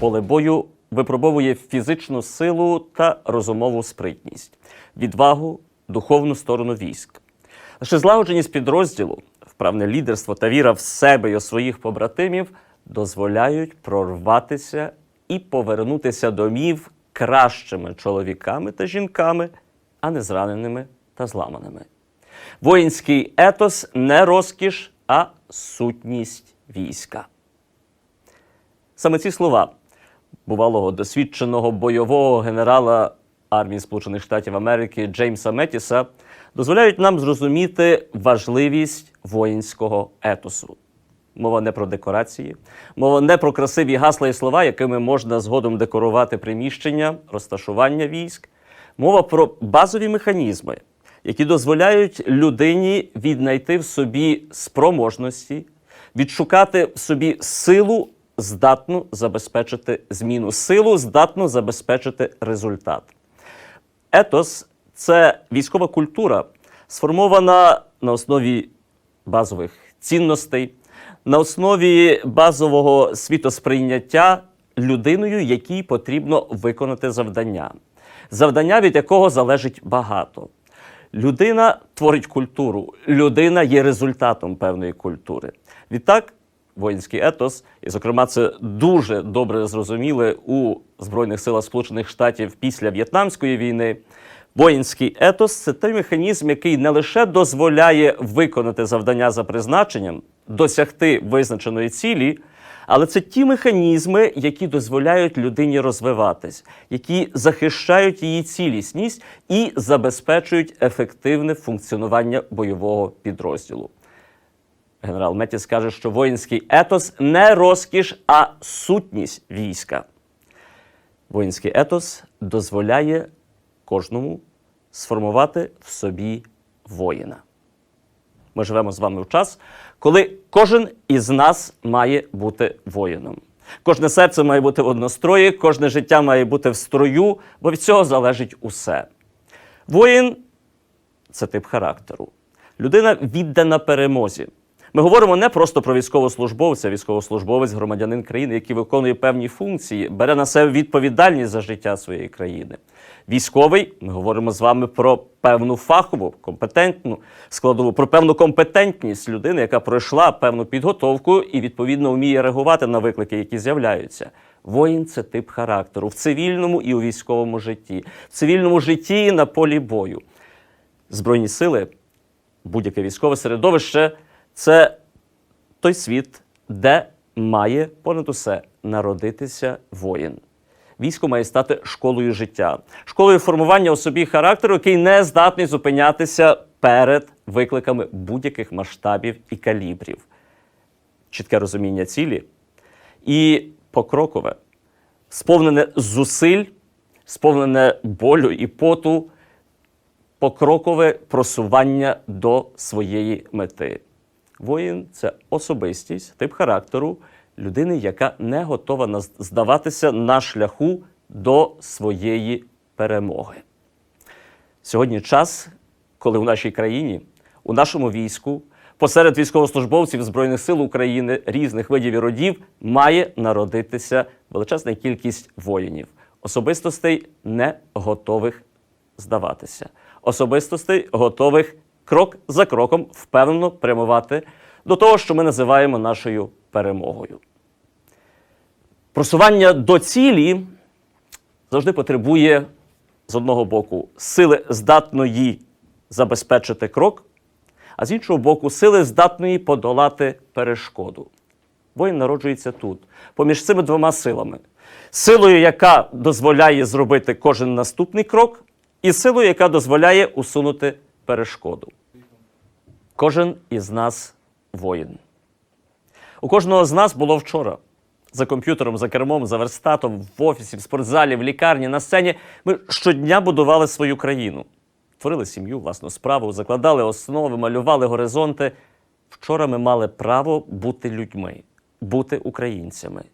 Поле бою випробовує фізичну силу та розумову спритність, відвагу, духовну сторону військ. Лише злагодженість підрозділу, вправне лідерство та віра в себе і у своїх побратимів дозволяють прорватися і повернутися домів кращими чоловіками та жінками, а не зраненими та зламаними. Воїнський етос не розкіш, а сутність війська. Саме ці слова бувалого досвідченого бойового генерала армії Сполучених Штатів Америки Джеймса Метіса дозволяють нам зрозуміти важливість воїнського етосу. Мова не про декорації, мова не про красиві гасла і слова, якими можна згодом декорувати приміщення, розташування військ. Мова про базові механізми, які дозволяють людині віднайти в собі спроможності, відшукати в собі силу, здатну забезпечити зміну, силу, здатну забезпечити результат. Етос це військова культура, сформована на основі базових цінностей, на основі базового світосприйняття людиною, якій потрібно виконати завдання, завдання, від якого залежить багато. Людина творить культуру, людина є результатом певної культури. Відтак, воїнський етос, і, зокрема, це дуже добре зрозуміли у Збройних силах Сполучених Штатів після В'єтнамської війни. Воїнський етос це той механізм, який не лише дозволяє виконати завдання за призначенням, досягти визначеної цілі, але це ті механізми, які дозволяють людині розвиватись, які захищають її цілісність і забезпечують ефективне функціонування бойового підрозділу. Генерал Метіс каже, що воїнський етос не розкіш, а сутність війська. Воїнський етос дозволяє кожному сформувати в собі воїна. Ми живемо з вами в час, коли кожен із нас має бути воїном. Кожне серце має бути в однострої, кожне життя має бути в строю, бо від цього залежить усе. Воїн це тип характеру. Людина віддана перемозі. Ми говоримо не просто про військовослужбовця, військовослужбовець, громадянин країни, який виконує певні функції, бере на себе відповідальність за життя своєї країни. Військовий, ми говоримо з вами про певну фахову, компетентну складову, про певну компетентність людини, яка пройшла певну підготовку і відповідно вміє реагувати на виклики, які з'являються. Воїн це тип характеру в цивільному і у військовому житті, в цивільному житті і на полі бою. Збройні сили, будь-яке військове середовище це той світ, де має понад усе народитися воїн. Військо має стати школою життя, школою формування у собі характеру, який не здатний зупинятися перед викликами будь-яких масштабів і калібрів. Чітке розуміння цілі і покрокове, сповнене зусиль, сповнене болю і поту, покрокове просування до своєї мети. Воїн це особистість, тип характеру людини, яка не готова здаватися на шляху до своєї перемоги. Сьогодні час, коли у нашій країні, у нашому війську, посеред військовослужбовців Збройних сил України різних видів і родів має народитися величезна кількість воїнів, особистостей не готових здаватися, особистостей готових крок за кроком впевнено прямувати до того, що ми називаємо нашою перемогою. Просування до цілі завжди потребує з одного боку сили здатної забезпечити крок, а з іншого боку, сили здатної подолати перешкоду. Воїн народжується тут, поміж цими двома силами: силою, яка дозволяє зробити кожен наступний крок, і силою, яка дозволяє усунути перешкоду. Кожен із нас воїн. У кожного з нас було вчора. За комп'ютером, за кермом, за верстатом, в офісі, в спортзалі, в лікарні, на сцені. Ми щодня будували свою країну, творили сім'ю, власну справу, закладали основи, малювали горизонти. Вчора ми мали право бути людьми, бути українцями,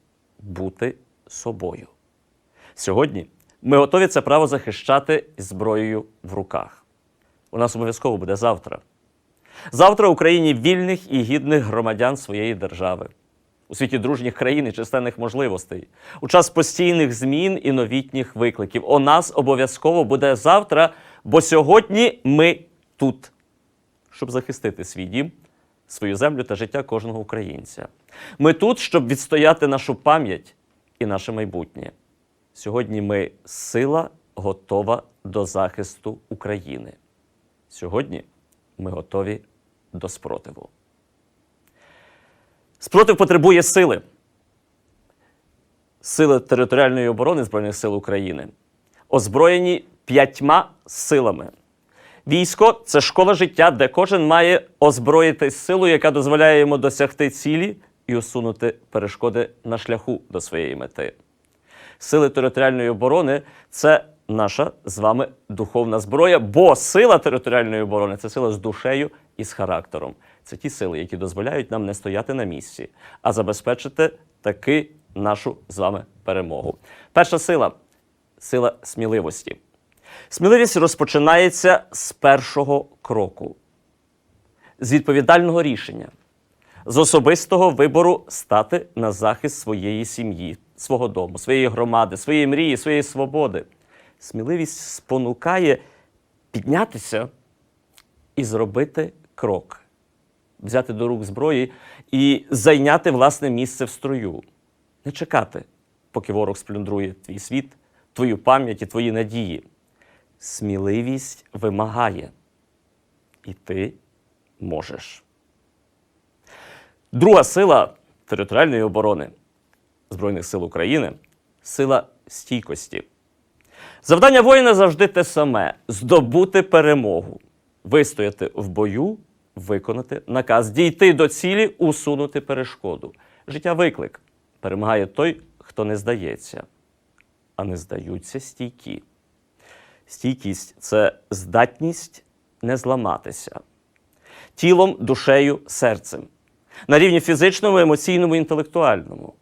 бути собою. Сьогодні ми готові це право захищати зброєю в руках. У нас обов'язково буде завтра. Завтра Україні вільних і гідних громадян своєї держави. у світі дружніх країн і численних можливостей, у час постійних змін і новітніх викликів. У нас обов'язково буде завтра, бо сьогодні ми тут, щоб захистити свій дім, свою землю та життя кожного українця. Ми тут, щоб відстояти нашу пам'ять і наше майбутнє. Сьогодні ми сила готова до захисту України. Сьогодні ми готові до спротиву. Спротив потребує сили. Сили територіальної оборони Збройних сил України озброєні п'ятьма силами. Військо це школа життя, де кожен має озброїтись силою, яка дозволяє йому досягти цілі і усунути перешкоди на шляху до своєї мети. Сили територіальної оборони це наша з вами духовна зброя, бо сила територіальної оборони це сила з душею і з характером. Це ті сили, які дозволяють нам не стояти на місці, а забезпечити таки нашу з вами перемогу. Перша сила сила сміливості. Сміливість розпочинається з першого кроку, з відповідального рішення, з особистого вибору стати на захист своєї сім'ї, свого дому, своєї громади, своєї мрії, своєї свободи. Сміливість спонукає піднятися і зробити крок, взяти до рук зброї і зайняти власне місце в строю, не чекати, поки ворог сплюндрує твій світ, твою пам'ять і твої надії. Сміливість вимагає, і ти можеш. Друга сила територіальної оборони Збройних сил України сила стійкості. Завдання воїна завжди те саме: здобути перемогу, вистояти в бою, виконати наказ, дійти до цілі, усунути перешкоду. Життя виклик. Перемагає той, хто не здається, а не здаються стійкі. Стійкість це здатність не зламатися тілом, душею, серцем на рівні фізичному, емоційному, інтелектуальному.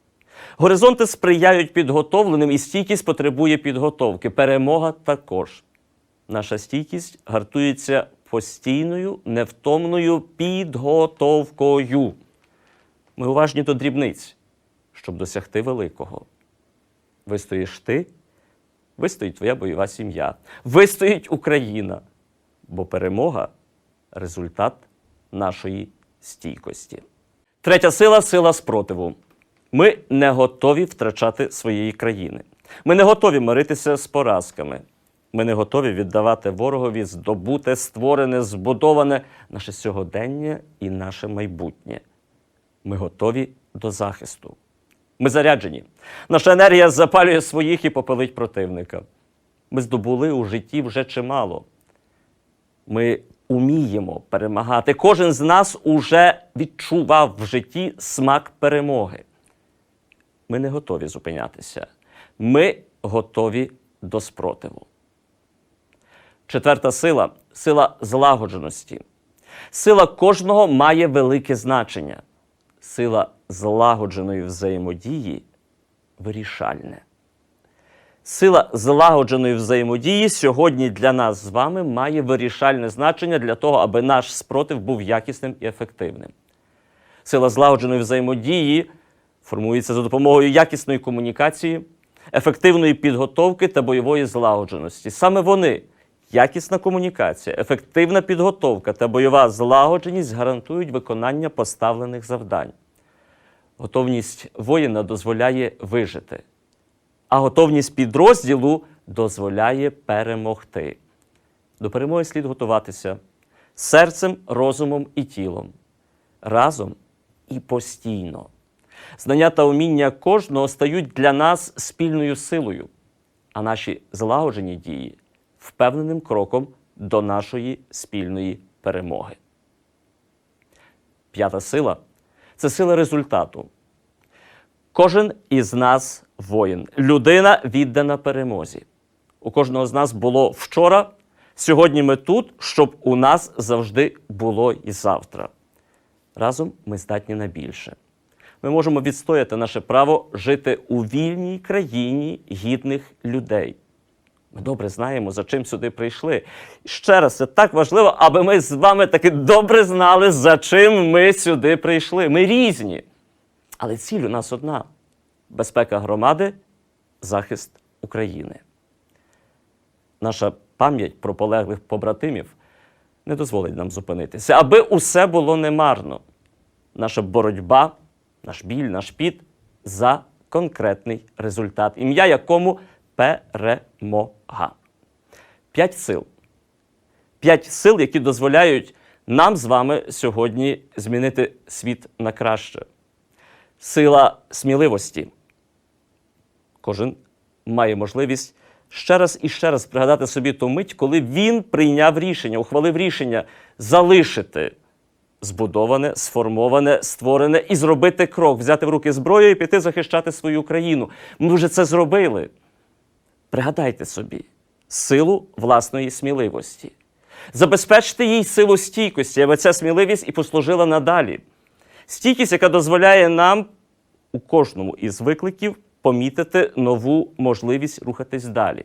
Горизонти сприяють підготовленим, і стійкість потребує підготовки. Перемога також. Наша стійкість гартується постійною, невтомною підготовкою. Ми уважні до дрібниць, щоб досягти великого. Вистоїш ти, вистоїть твоя бойова сім'я, вистоїть Україна, бо перемога результат нашої стійкості. Третя сила сила спротиву. Ми не готові втрачати своєї країни. Ми не готові миритися з поразками. Ми не готові віддавати ворогові здобуте, створене, збудоване наше сьогодення і наше майбутнє. Ми готові до захисту. Ми заряджені. Наша енергія запалює своїх і попелить противника. Ми здобули у житті вже чимало. Ми уміємо перемагати. Кожен з нас уже відчував в житті смак перемоги. Ми не готові зупинятися. Ми готові до спротиву. Четверта сила сила злагодженості. Сила кожного має велике значення. Сила злагодженої взаємодії вирішальне. Сила злагодженої взаємодії сьогодні для нас з вами має вирішальне значення для того, аби наш спротив був якісним і ефективним. Сила злагодженої взаємодії формується за допомогою якісної комунікації, ефективної підготовки та бойової злагодженості. Саме вони, якісна комунікація, ефективна підготовка та бойова злагодженість гарантують виконання поставлених завдань. Готовність воїна дозволяє вижити, а готовність підрозділу дозволяє перемогти. До перемоги слід готуватися серцем, розумом і тілом, разом і постійно. Знання та уміння кожного стають для нас спільною силою, а наші злагоджені дії впевненим кроком до нашої спільної перемоги. П'ята сила це сила результату. Кожен із нас воїн, людина віддана перемозі. У кожного з нас було вчора, сьогодні ми тут, щоб у нас завжди було і завтра. Разом ми здатні на більше. Ми можемо відстояти наше право жити у вільній країні гідних людей. Ми добре знаємо, за чим сюди прийшли. Ще раз, це так важливо, аби ми з вами таки добре знали, за чим ми сюди прийшли. Ми різні. Але ціль у нас одна: безпека громади, захист України. Наша пам'ять про полеглих побратимів не дозволить нам зупинитися, аби усе було немарно. Наша боротьба, наш біль, наш піт за конкретний результат, ім'я якому перемога. П'ять сил. П'ять сил, які дозволяють нам з вами сьогодні змінити світ на краще. Сила сміливості. Кожен має можливість ще раз і ще раз пригадати собі ту мить, коли він прийняв рішення, ухвалив рішення залишити збудоване, сформоване, створене і зробити крок, взяти в руки зброю і піти захищати свою країну. Ми вже це зробили. Пригадайте собі силу власної сміливості. Забезпечте їй силу стійкості, аби ця сміливість і послужила надалі. Стійкість, яка дозволяє нам у кожному із викликів помітити нову можливість рухатись далі.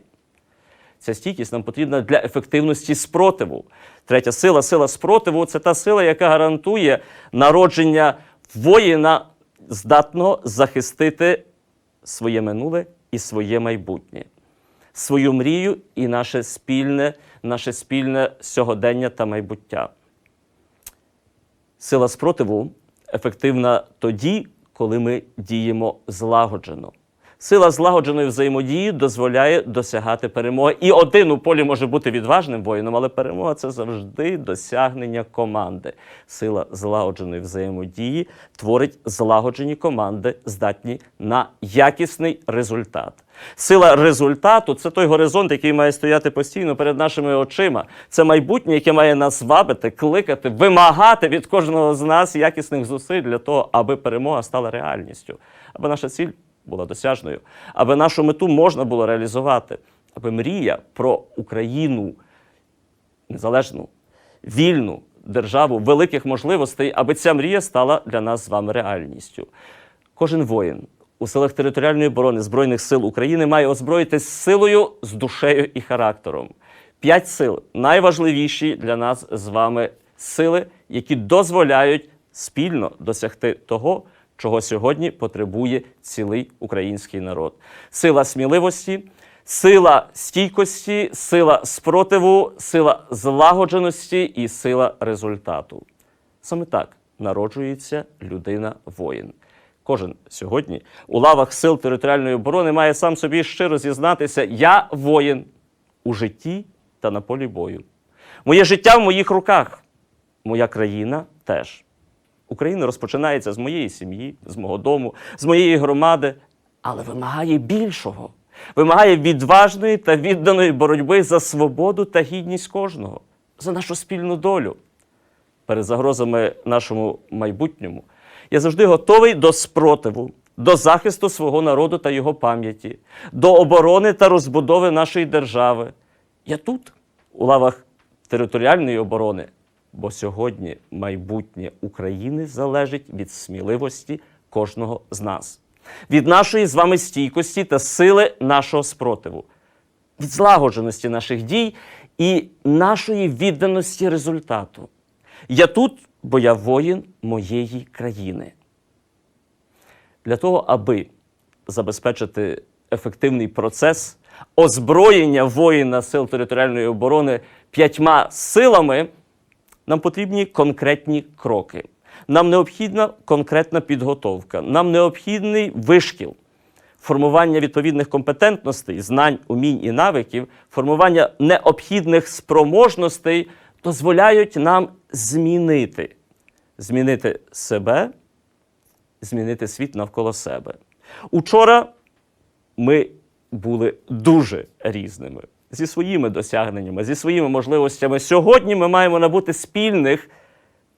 Ця стійкість нам потрібна для ефективності спротиву. Третя сила сила спротиву це та сила, яка гарантує народження воїна, здатного захистити своє минуле і своє майбутнє, свою мрію і наше спільне, наше спільне сьогодення та майбуття. Сила спротиву ефективна тоді, коли ми діємо злагоджено. Сила злагодженої взаємодії дозволяє досягати перемоги. І один у полі може бути відважним воїном, але перемога це завжди досягнення команди. Сила злагодженої взаємодії творить злагоджені команди, здатні на якісний результат. Сила результату це той горизонт, який має стояти постійно перед нашими очима. Це майбутнє, яке має нас вабити, кликати, вимагати від кожного з нас якісних зусиль для того, аби перемога стала реальністю, аби наша ціль була досяжною, аби нашу мету можна було реалізувати, аби мрія про Україну незалежну, вільну державу великих можливостей, аби ця мрія стала для нас з вами реальністю. Кожен воїн у силах територіальної оборони Збройних сил України має озброїтись силою з душею і характером. П'ять сил найважливіші для нас з вами сили, які дозволяють спільно досягти того, чого сьогодні потребує цілий український народ. Сила сміливості, сила стійкості, сила спротиву, сила злагодженості і сила результату. Саме так народжується людина-воїн. Кожен сьогодні у лавах сил територіальної оборони має сам собі щиро зізнатися: я воїн у житті та на полі бою. Моє життя в моїх руках, моя країна теж. Україна розпочинається з моєї сім'ї, з мого дому, з моєї громади, але вимагає більшого. Вимагає відважної та відданої боротьби за свободу та гідність кожного, за нашу спільну долю. Перед загрозами нашому майбутньому я завжди готовий до спротиву, до захисту свого народу та його пам'яті, до оборони та розбудови нашої держави. Я тут, у лавах територіальної оборони, бо сьогодні майбутнє України залежить від сміливості кожного з нас, від нашої з вами стійкості та сили нашого спротиву, від злагодженості наших дій і нашої відданості результату. Я тут, бо я воїн моєї країни. Для того, аби забезпечити ефективний процес озброєння воїна сил територіальної оборони п'ятьма силами, нам потрібні конкретні кроки. Нам необхідна конкретна підготовка, нам необхідний вишкіл, формування відповідних компетентностей, знань, умінь і навиків, формування необхідних спроможностей дозволяють нам змінити, змінити себе, змінити світ навколо себе. Учора ми були дуже різними зі своїми досягненнями, зі своїми можливостями. Сьогодні ми маємо набути спільних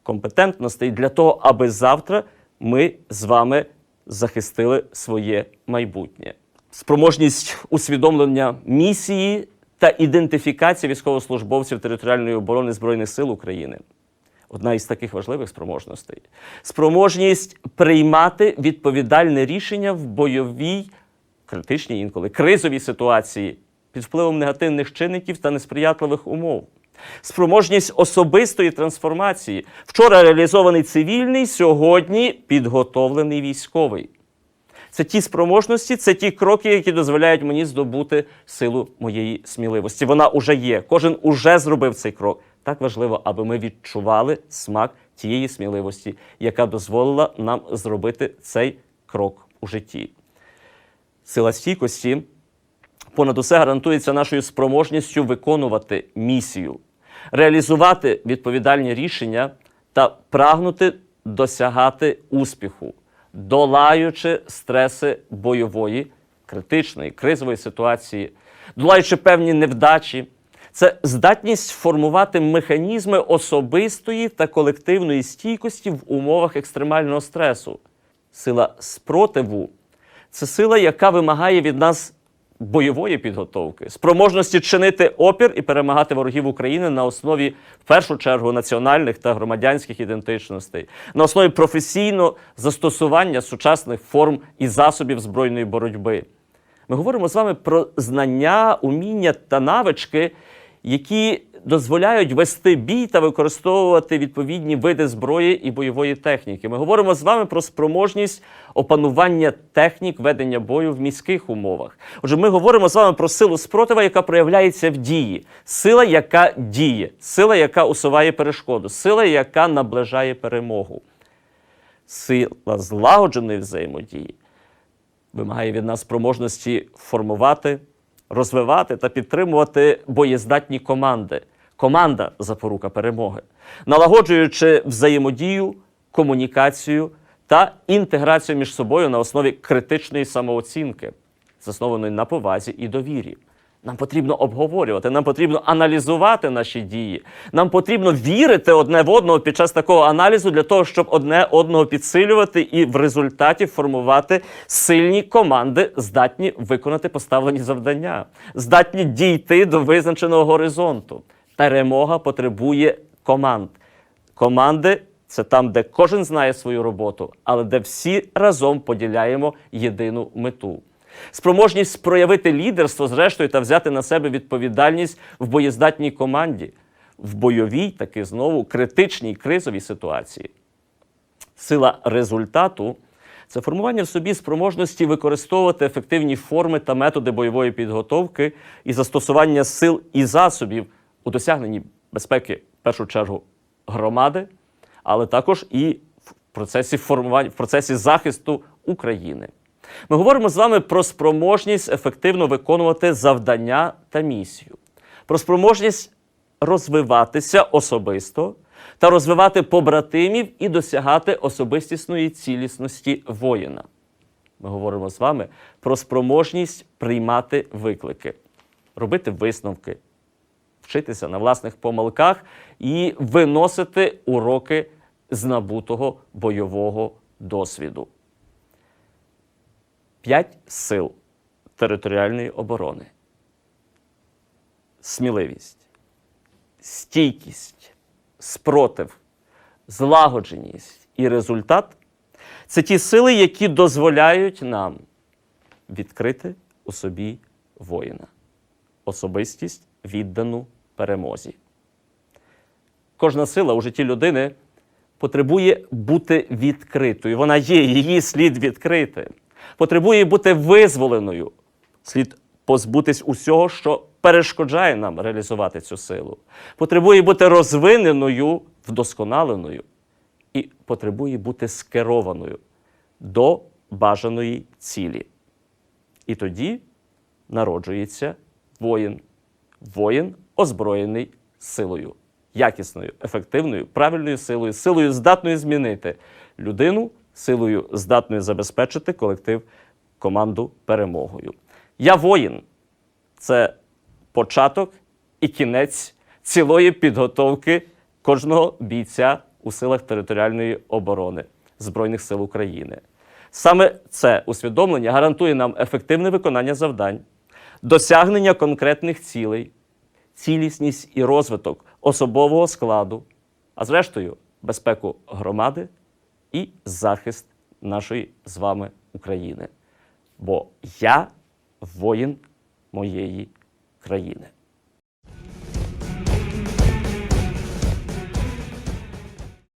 компетентностей для того, аби завтра ми з вами захистили своє майбутнє. Спроможність усвідомлення місії та ідентифікації військовослужбовців територіальної оборони Збройних сил України. Одна із таких важливих спроможностей спроможність приймати відповідальне рішення в бойовій, критичній інколи кризовій ситуації під впливом негативних чинників та несприятливих умов. спроможність особистої трансформації. Вчора реалізований цивільний, сьогодні підготовлений військовий. Це ті спроможності, це ті кроки, які дозволяють мені здобути силу моєї сміливості. Вона уже є. Кожен уже зробив цей крок. Так важливо, аби ми відчували смак тієї сміливості, яка дозволила нам зробити цей крок у житті. Сила стійкості понад усе гарантується нашою спроможністю виконувати місію, реалізувати відповідальні рішення та прагнути досягати успіху, долаючи стреси бойової, критичної, кризової ситуації, долаючи певні невдачі. Це здатність формувати механізми особистої та колективної стійкості в умовах екстремального стресу. Сила спротиву це сила, яка вимагає від нас бойової підготовки, спроможності чинити опір і перемагати ворогів України на основі, в першу чергу, національних та громадянських ідентичностей, на основі професійного застосування сучасних форм і засобів збройної боротьби. Ми говоримо з вами про знання, уміння та навички, які дозволяють вести бій та використовувати відповідні види зброї і бойової техніки. Ми говоримо з вами про спроможність опанування технік ведення бою в міських умовах. Отже, ми говоримо з вами про силу спротива, яка проявляється в дії, сила, яка діє, сила, яка усуває перешкоду, сила, яка наближає перемогу. Сила злагодженої взаємодії вимагає від нас спроможності формувати, розвивати та підтримувати боєздатні команди. Команда запорука перемоги, налагоджуючи взаємодію, комунікацію та інтеграцію між собою на основі критичної самооцінки, заснованої на повазі і довірі. Нам потрібно обговорювати, нам потрібно аналізувати наші дії. Нам потрібно вірити одне в одного під час такого аналізу для того, щоб одне одного підсилювати і в результаті формувати сильні команди, здатні виконати поставлені завдання, здатні дійти до визначеного горизонту. Перемога потребує команд. Команди це там, де кожен знає свою роботу, але де всі разом поділяємо єдину мету. Спроможність проявити лідерство, зрештою, та взяти на себе відповідальність в боєздатній команді, в бойовій, таки знову критичній кризовій ситуації. Сила результату це формування в собі спроможності використовувати ефективні форми та методи бойової підготовки і застосування сил і засобів у досягненні безпеки, в першу чергу, громади, але також і в процесі формування, в процесі захисту України. Ми говоримо з вами про спроможність ефективно виконувати завдання та місію, про спроможність розвиватися особисто та розвивати побратимів і досягати особистісної цілісності воїна. Ми говоримо з вами про спроможність приймати виклики, робити висновки, вчитися на власних помилках і виносити уроки з набутого бойового досвіду. П'ять сил територіальної оборони. Сміливість, стійкість, спротив, злагодженість і результат це ті сили, які дозволяють нам відкрити у собі воїна, особистість віддану перемозі. Кожна сила у житті людини потребує бути відкритою. Вона є, її слід відкрити. Потребує бути визволеною. Слід позбутись усього, що перешкоджає нам реалізувати цю силу. Потребує бути розвиненою, вдосконаленою і потребує бути скерованою до бажаної цілі. І тоді народжується воїн. Воїн озброєний силою, якісною, ефективною, правильною силою, силою здатною змінити людину, силою здатною забезпечити колектив, команду перемогою. Я воїн це початок і кінець цілої підготовки кожного бійця у силах територіальної оборони Збройних сил України. Саме це усвідомлення гарантує нам ефективне виконання завдань, досягнення конкретних цілей, цілісність і розвиток особового складу, а зрештою, безпеку громади і захист нашої з вами України. Бо я воїн моєї країни.